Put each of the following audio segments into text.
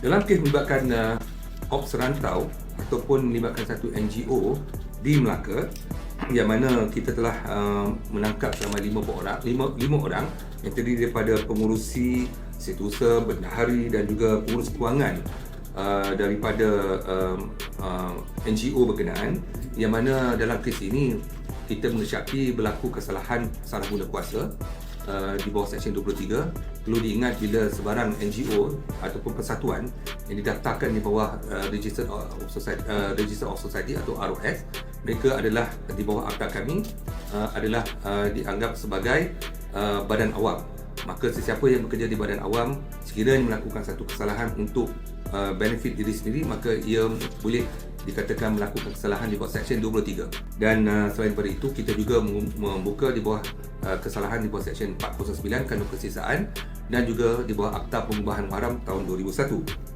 Dalam kes melibatkan uh, Ops Rantau ataupun melibatkan satu NGO di Melaka yang mana kita telah uh, menangkap selama lima orang, lima, lima orang yang terdiri daripada pengurusi setiausaha, bendahari dan juga pengurus kewangan uh, daripada um, uh, NGO berkenaan. Yang mana dalam kes ini kita mengesyaki berlaku kesalahan salah guna kuasa uh, di bawah Seksyen 23 perlu diingat bila sebarang NGO ataupun persatuan yang didaftarkan di bawah uh, Register of Society, uh, Register of Society atau ROS mereka adalah di bawah akta kami uh, adalah uh, dianggap sebagai uh, badan awam. Maka sesiapa yang bekerja di badan awam sekiranya melakukan satu kesalahan untuk uh, benefit diri sendiri maka ia boleh dikatakan melakukan kesalahan di bawah Seksyen 23 dan uh, selain daripada itu kita juga mem- membuka di bawah uh, kesalahan di bawah Seksyen 409 Kanun Kesisaan dan juga di bawah Akta Pengubahan Haram tahun 2001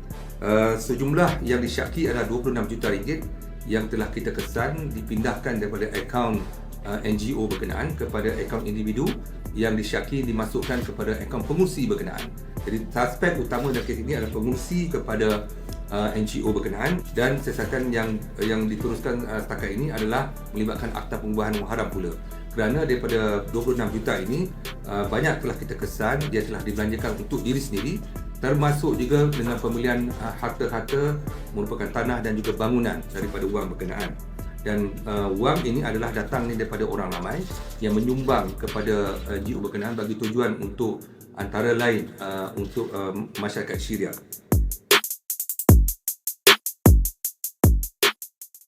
Uh, sejumlah yang disyaki adalah 26 juta ringgit yang telah kita kesan dipindahkan daripada akaun uh, NGO berkenaan kepada akaun individu yang disyaki dimasukkan kepada akaun pengurusi berkenaan. Jadi suspek utama dalam kes ini adalah pengurusi kepada uh, NGO berkenaan dan siasatan yang yang diteruskan uh, setakat ini adalah melibatkan akta pengubahan haram pula. Kerana daripada 26 juta ini uh, banyak telah kita kesan dia telah dibelanjakan untuk diri sendiri termasuk juga dengan pembelian uh, harta-harta merupakan tanah dan juga bangunan daripada wang berkenaan dan uh, wang ini adalah datang ni daripada orang ramai yang menyumbang kepada uh, NGO berkenaan bagi tujuan untuk antara lain uh, untuk uh, masyarakat Syria.